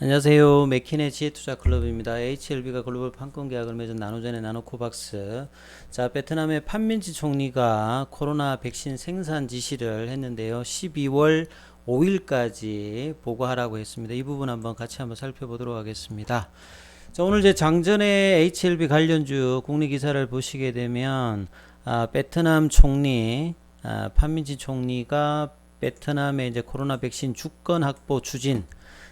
안녕하세요. 맥킨의 지혜투자 클럽입니다. HLB가 글로벌 판권 계약을 맺은 나노전의 나노코박스. 자, 베트남의 판민지 총리가 코로나 백신 생산 지시를 했는데요. 12월 5일까지 보고하라고 했습니다. 이 부분 한번 같이 한번 살펴보도록 하겠습니다. 자, 오늘 제 장전의 HLB 관련주 국내 기사를 보시게 되면 아, 베트남 총리 아, 판민지 총리가 베트남의 이제 코로나 백신 주권 확보 추진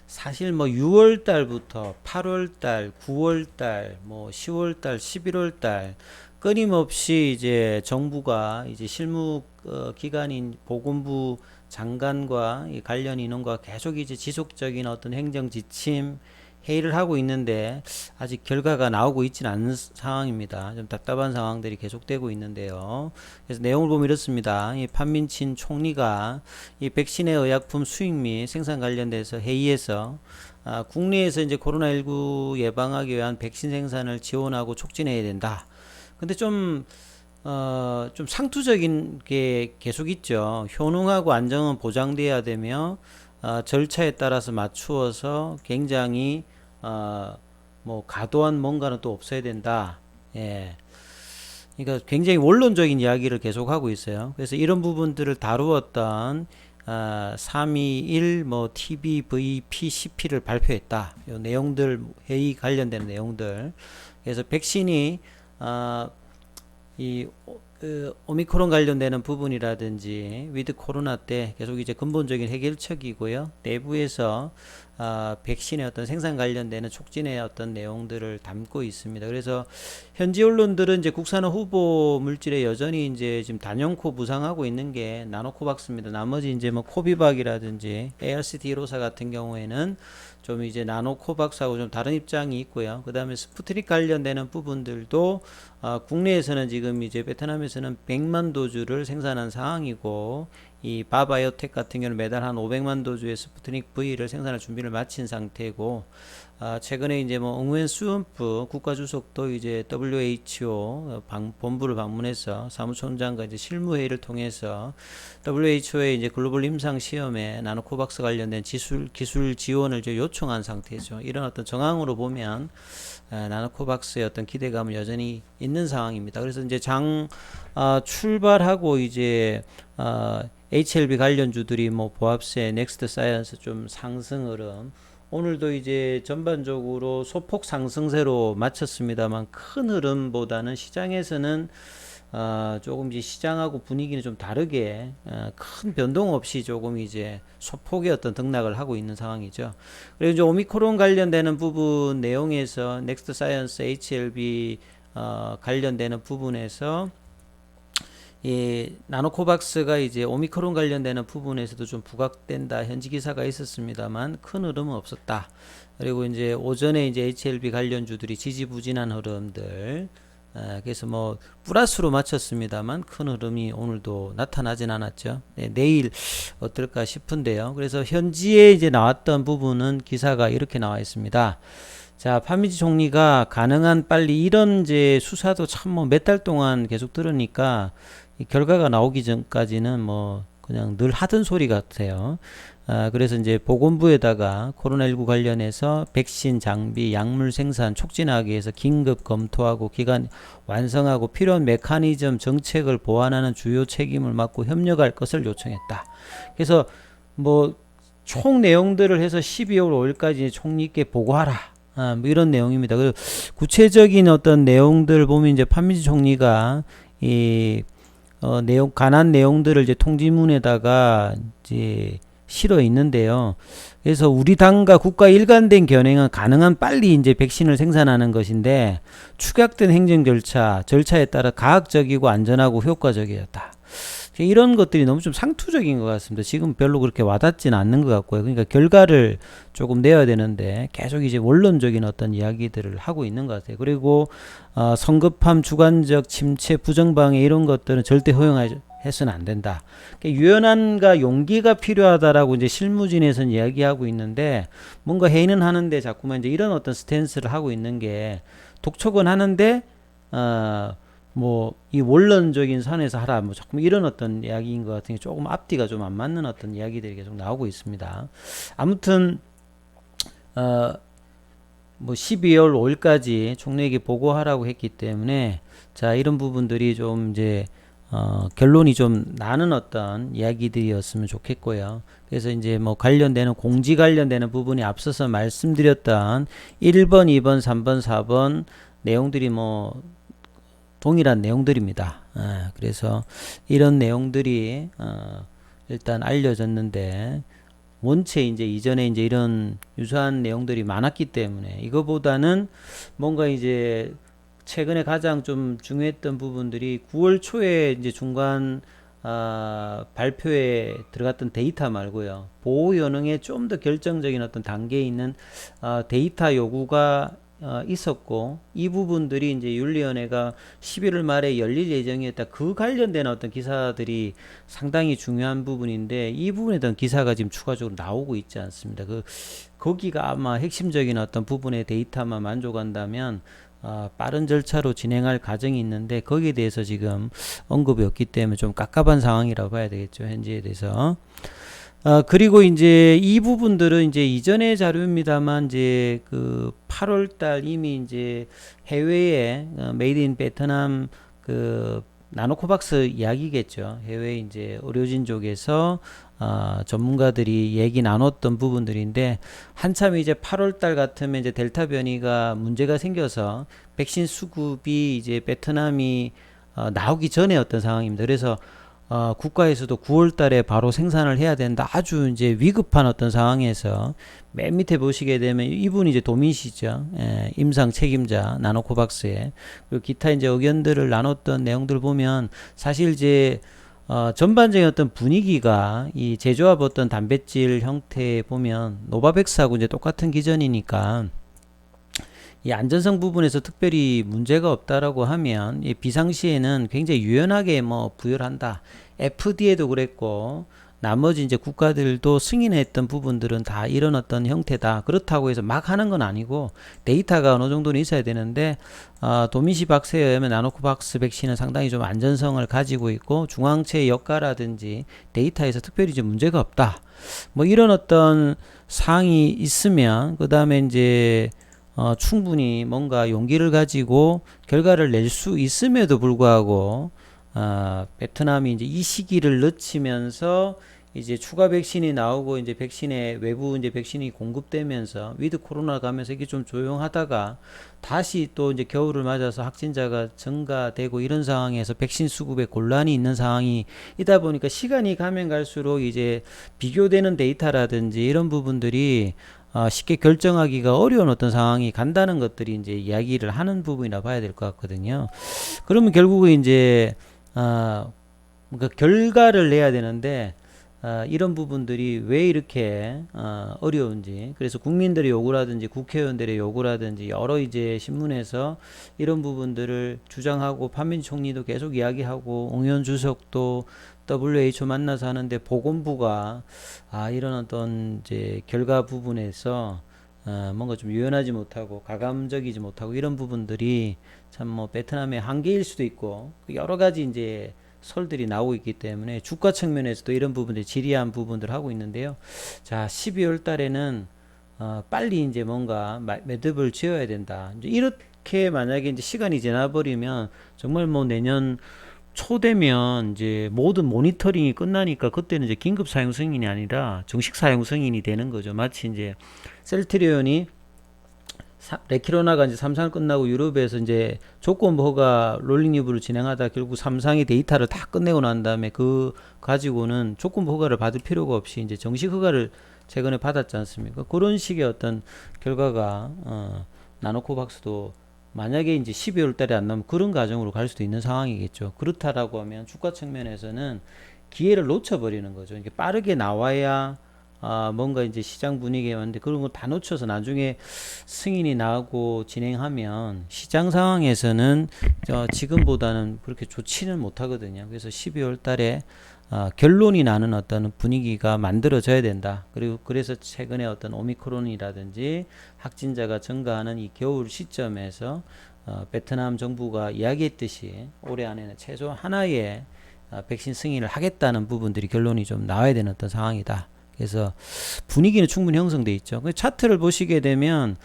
사실 뭐 6월 달부터 8월 달, 9월 달, 뭐 10월 달, 11월 달 끊임없이 이제 정부가 이제 실무 어, 기관인 보건부 장관과 이 관련 인원과 계속 이제 지속적인 어떤 행정 지침 회의를 하고 있는데 아직 결과가 나오고 있지는 않은 상황입니다. 좀 답답한 상황들이 계속되고 있는데요. 그래서 내용을 보면 이렇습니다. 이 판민친 총리가 이 백신의 의약품 수입 및 생산 관련돼서 회의에서 아, 국내에서 이제 코로나19 예방하기 위한 백신 생산을 지원하고 촉진해야 된다. 근데 좀 어, 좀 상투적인 게 계속 있죠. 효능하고 안정은 보장돼야 되며 어, 절차에 따라서 맞추어서 굉장히 어, 뭐 과도한 뭔가는 또 없어야 된다. 예. 그러니까 굉장히 원론적인 이야기를 계속 하고 있어요. 그래서 이런 부분들을 다루었던 아, 321 뭐 TBVPCP를 발표했다. 요 내용들 회의 관련된 내용들. 그래서 백신이 아, 이 오- 그 오미크론 관련되는 부분이라든지 위드 코로나 때 계속 이제 근본적인 해결책이고요. 내부에서 아, 백신의 어떤 생산 관련되는 촉진의 어떤 내용들을 담고 있습니다. 그래서 현지 언론들은 이제 국산화 후보 물질에 여전히 이제 지금 단연코 부상하고 있는 게 나노코박스입니다. 나머지 이제 뭐 코비박이라든지 ARCT 154 같은 경우에는 좀 이제 나노코박스하고 좀 다른 입장이 있고요. 그 다음에 스푸트닉 관련되는 부분들도 아, 국내에서는 지금 이제 베트남에서는 100만 도주를 생산한 상황이고 이 바바이오텍 같은 경우는 매달 한 500만 도주의 스푸트닉 V를 생산할 준비를 마친 상태고 아, 최근에 이제 뭐 응웬 수은프 국가주석도 이제 WHO 방, 본부를 방문해서 사무총장과 이제 실무회의를 통해서 WHO의 이제 글로벌 임상 시험에 나노코박스 관련된 기술 기술 지원을 이제 요청한 상태죠. 이런 어떤 정황으로 보면 아, 나노코박스의 어떤 기대감은 여전히 있는 상황입니다. 그래서 이제 장 아, 출발하고 이제 아, HLB 관련주들이 뭐 보합세, 넥스트 사이언스 좀 상승 흐름 오늘도 이제 전반적으로 소폭 상승세로 마쳤습니다만 큰 흐름보다는 시장에서는 어, 조금 이제 시장하고 분위기는 좀 다르게 어, 큰 변동 없이 조금 이제 소폭의 어떤 등락을 하고 있는 상황이죠. 그리고 이제 오미크론 관련되는 부분 내용에서 넥스트 사이언스 HLB 어, 관련되는 부분에서 이 나노코박스가 이제 오미크론 관련되는 부분에서도 좀 부각된다 현지 기사가 있었습니다만 큰 흐름은 없었다. 그리고 이제 오전에 이제 HLB 관련주들이 지지부진한 흐름들 아, 그래서 뭐 플러스로 마쳤습니다만 큰 흐름이 오늘도 나타나진 않았죠. 네, 내일 어떨까 싶은데요. 그래서 현지에 이제 나왔던 부분은 기사가 이렇게 나와 있습니다. 자, 파미지 총리가 가능한 빨리 이런 이제 수사도 참 뭐 몇 달 동안 계속 들으니까 이 결과가 나오기 전까지는 뭐 그냥 늘 하던 소리 같아요. 아, 그래서 이제 보건부에다가 코로나19 관련해서 백신 장비, 약물 생산 촉진하기 위해서 긴급 검토하고 기간 완성하고 필요한 메커니즘 정책을 보완하는 주요 책임을 맡고 협력할 것을 요청했다. 그래서 뭐 총 내용들을 해서 12월 5일까지 총리께 보고하라. 아, 뭐 이런 내용입니다. 그 구체적인 어떤 내용들 보면 이제 판미지 총리가 이 어, 내용 관한 내용들을 이제 통지문에다가 이제 실어 있는데요. 그래서 우리 당과 국가 일관된 견행은 가능한 빨리 이제 백신을 생산하는 것인데 축약된 행정 절차, 절차에 따라 가학적이고 안전하고 효과적이었다. 이런 것들이 너무 좀 상투적인 것 같습니다. 지금 별로 그렇게 와닿지는 않는 것 같고요. 그러니까 결과를 조금 내야 되는데 계속 이제 원론적인 어떤 이야기들을 하고 있는 것 같아요. 그리고 어, 성급함, 주관적 침체, 부정방해 이런 것들은 절대 허용해서는 안 된다. 그러니까 유연함과 용기가 필요하다라고 이제 실무진에서는 이야기하고 있는데 뭔가 회의는 하는데 자꾸만 이제 이런 어떤 스탠스를 하고 있는 게 독촉은 하는데 어, 뭐 이 원론적인 선에서 하라 뭐 조금 이런 어떤 이야기인 것 같은 게 조금 앞뒤가 좀 안 맞는 어떤 이야기들이 계속 나오고 있습니다. 아무튼 어, 뭐 12월 5일까지 총리에게 보고하라고 했기 때문에 자 이런 부분들이 좀 이제 어, 결론이 좀 나는 어떤 이야기들이었으면 좋겠고요. 그래서 이제 뭐 관련되는 공지 관련되는 부분이 앞서서 말씀드렸던 1번, 2번, 3번, 4번 내용들이 뭐 동일한 내용들입니다. 아, 그래서 이런 내용들이 어, 일단 알려졌는데 원체 이제 이전에 이제 이런 유사한 내용들이 많았기 때문에 이거보다는 뭔가 이제 최근에 가장 좀 중요했던 부분들이 9월 초에 이제 중간 아, 발표에 들어갔던 데이터 말고요. 보호 연흥에 좀 더 결정적인 어떤 단계에 있는 아, 데이터 요구가 어, 있었고 이 부분들이 이제 윤리위원회가 11월 말에 열릴 예정이었다. 그 관련된 어떤 기사들이 상당히 중요한 부분인데 이 부분에 대한 기사가 지금 추가적으로 나오고 있지 않습니다. 그 거기가 아마 핵심적인 어떤 부분의 데이터만 만족한다면 어, 빠른 절차로 진행할 과정이 있는데 거기에 대해서 지금 언급이 없기 때문에 좀 깝깝한 상황이라고 봐야 되겠죠 현재에 대해서. 어, 그리고 이제 이 부분들은 이제 이전의 자료입니다만 이제 그 8월 달 이미 이제 해외에 어, 메이드 인 베트남 그 나노코박스 이야기겠죠. 해외 이제 의료진 쪽에서 어, 전문가들이 얘기 나눴던 부분들인데 한참 이제 8월 달 같으면 이제 델타 변이가 문제가 생겨서 백신 수급이 이제 베트남이 어, 나오기 전에 어떤 상황입니다. 그래서 어, 국가에서도 9월 달에 바로 생산을 해야 된다. 아주 이제 위급한 어떤 상황에서 맨 밑에 보시게 되면 이분이 이제 도민시죠. 예, 임상 책임자 나노코 박스에 그리고 기타 이제 의견들을 나눴던 내용들 보면 사실 이제 어, 전반적인 어떤 분위기가 이 제조업 어떤 단백질 형태에 보면 노바백스하고 이제 똑같은 기전이니까 이 안전성 부분에서 특별히 문제가 없다라고 하면 이 비상시에는 굉장히 유연하게 뭐 부여를 한다. FDA도 그랬고 나머지 이제 국가들도 승인했던 부분들은 다 이런 어떤 형태다. 그렇다고 해서 막 하는 건 아니고 데이터가 어느 정도는 있어야 되는데 어, 도미시 박스에 의하면 나노코박스 백신은 상당히 좀 안전성을 가지고 있고 중앙체 역가라든지 데이터에서 특별히 좀 문제가 없다. 뭐 이런 어떤 사항이 있으면 그 다음에 이제 어, 충분히 뭔가 용기를 가지고 결과를 낼 수 있음에도 불구하고 어, 베트남이 이제 이 시기를 늦추면서 이제 추가 백신이 나오고 이제 백신의 외부 이제 백신이 공급되면서 위드 코로나 가면서 이게 좀 조용하다가 다시 또 이제 겨울을 맞아서 확진자가 증가되고 이런 상황에서 백신 수급에 곤란이 있는 상황이 있다 보니까 시간이 가면 갈수록 이제 비교되는 데이터라든지 이런 부분들이 어, 쉽게 결정하기가 어려운 어떤 상황이 간다는 것들이 이제 이야기를 하는 부분이라 봐야 될 것 같거든요. 그러면 결국은 이제 어, 뭔가 결과를 내야 되는데 어, 이런 부분들이 왜 이렇게 어, 어려운지 그래서 국민들의 요구라든지 국회의원들의 요구라든지 여러 이제 신문에서 이런 부분들을 주장하고 판민지 총리도 계속 이야기하고 옹현 주석도 WHO 만나서 하는데 보건부가 아 이런 어떤 이제 결과 부분에서 어, 뭔가 좀 유연하지 못하고 가감적이지 못하고 이런 부분들이 참 뭐 베트남의 한계일 수도 있고 그 여러 가지 이제 설들이 나오고 있기 때문에 주가 측면에서도 이런 부분들 지리한 부분들 하고 있는데요. 자, 12월 달에는 어, 빨리 이제 뭔가 마- 매듭을 지어야 된다. 이제 이렇게 만약에 이제 시간이 지나버리면 정말 뭐 내년 초 되면 이제 모든 모니터링이 끝나니까 그때는 이제 긴급 사용 승인이 아니라 정식 사용 승인이 되는 거죠. 마치 이제 셀트리온이 사- 레키로나가 이제 삼상 끝나고 유럽에서 이제 조건부 허가 롤링 리뷰를 진행하다 결국 삼상이 데이터를 다 끝내고 난 다음에 그 가지고는 조건부 허가를 받을 필요가 없이 이제 정식 허가를 최근에 받았지 않습니까? 그런 식의 어떤 결과가 어, 나노코박스도 만약에 이제 12월 달에 안 나오면 그런 과정으로 갈 수도 있는 상황이겠죠. 그렇다라고 하면 주가 측면에서는 기회를 놓쳐버리는 거죠. 이게 빠르게 나와야 아, 뭔가 이제 시장 분위기에 왔는데 그런 거 다 놓쳐서 나중에 승인이 나고 진행하면 시장 상황에서는 어, 지금보다는 그렇게 좋지는 못하거든요. 그래서 12월 달에 아, 결론이 나는 어떤 분위기가 만들어져야 된다. 그리고 그래서 최근에 어떤 오미크론이라든지 확진자가 증가하는 이 겨울 시점에서 어, 베트남 정부가 이야기했듯이 올해 안에는 최소 하나의 아, 백신 승인을 하겠다는 부분들이 결론이 좀 나와야 되는 어떤 상황이다. 그래서 분위기는 충분히 형성돼 있죠. 그 차트를 보시게 되면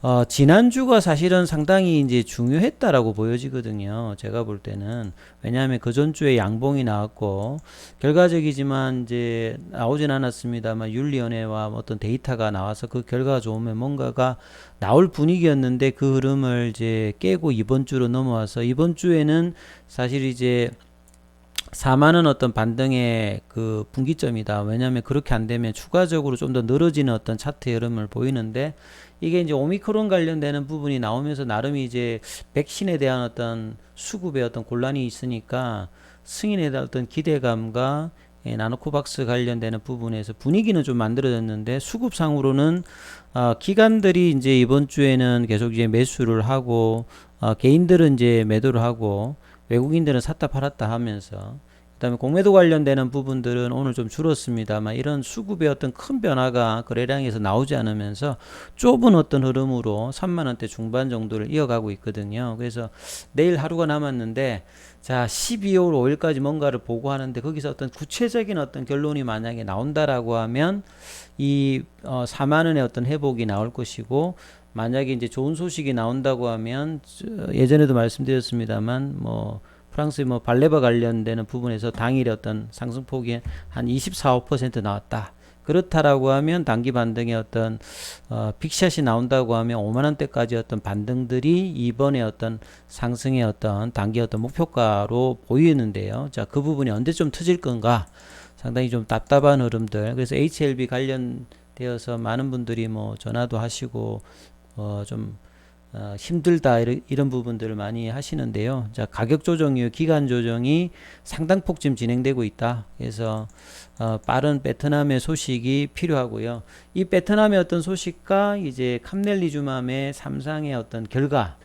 어, 지난주가 사실은 상당히 이제 중요했다라고 보여지거든요. 제가 볼 때는 왜냐하면 그 전주에 양봉이 나왔고 결과적이지만 이제 나오진 않았습니다만 윤리위원회와 어떤 데이터가 나와서 그 결과가 좋으면 뭔가가 나올 분위기였는데 그 흐름을 이제 깨고 이번 주로 넘어와서 이번 주에는 사실 이제 4만원 어떤 반등의 그 분기점이다. 왜냐하면 그렇게 안 되면 추가적으로 좀 더 늘어지는 어떤 차트 흐름을 보이는데 이게 이제 오미크론 관련되는 부분이 나오면서 나름 이제 백신에 대한 어떤 수급의 어떤 곤란이 있으니까 승인에 대한 어떤 기대감과 예, 나노코박스 관련되는 부분에서 분위기는 좀 만들어졌는데 수급상으로는 어, 기관들이 이제 이번 주에는 계속 이제 매수를 하고 어, 개인들은 이제 매도를 하고 외국인들은 샀다 팔았다 하면서 그다음에 공매도 관련되는 부분들은 오늘 좀 줄었습니다만 이런 수급의 어떤 큰 변화가 거래량에서 나오지 않으면서 좁은 어떤 흐름으로 3만 원대 중반 정도를 이어가고 있거든요. 그래서 내일 하루가 남았는데 자 12월 5일까지 뭔가를 보고 하는데 거기서 어떤 구체적인 어떤 결론이 만약에 나온다라고 하면 이 어, 4만 원의 어떤 회복이 나올 것이고 만약에 이제 좋은 소식이 나온다고 하면 저, 예전에도 말씀드렸습니다만 뭐 프랑스의 뭐 발레바 관련되는 부분에서 당일의 어떤 상승폭이 한 24, 5% 나왔다. 그렇다라고 하면 단기 반등의 어떤 어, 빅샷이 나온다고 하면 5만 원대까지 어떤 반등들이 이번에 어떤 상승의 어떤 단기 어떤 목표가로 보이는데요. 자, 그 부분이 언제 좀 터질 건가? 상당히 좀 답답한 흐름들. 그래서 HLB 관련되어서 많은 분들이 뭐 전화도 하시고 어 좀 어, 힘들다 이런, 이런 부분들을 많이 하시는데요. 자 가격 조정이 기간 조정이 상당폭 지금 진행되고 있다. 그래서 어, 빠른 베트남의 소식이 필요하고요. 이 베트남의 어떤 소식과 이제 캄넬리주맘의 삼상의 어떤 결과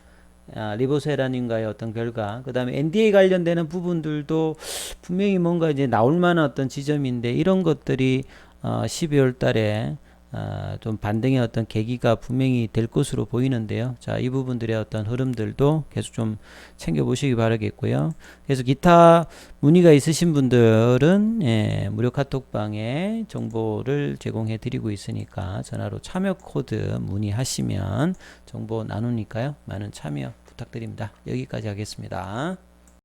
아, 리보세라님과의 어떤 결과, 그 다음에 NDA 관련되는 부분들도 분명히 뭔가 이제 나올 만한 어떤 지점인데 이런 것들이 어, 12월 달에 아, 좀 반등의 어떤 계기가 분명히 될 것으로 보이는데요. 자, 이 부분들의 어떤 흐름들도 계속 좀 챙겨보시기 바라겠고요. 그래서 기타 문의가 있으신 분들은 예, 무료 카톡방에 정보를 제공해 드리고 있으니까 전화로 참여 코드 문의하시면 정보 나누니까요. 많은 참여 부탁드립니다. 여기까지 하겠습니다.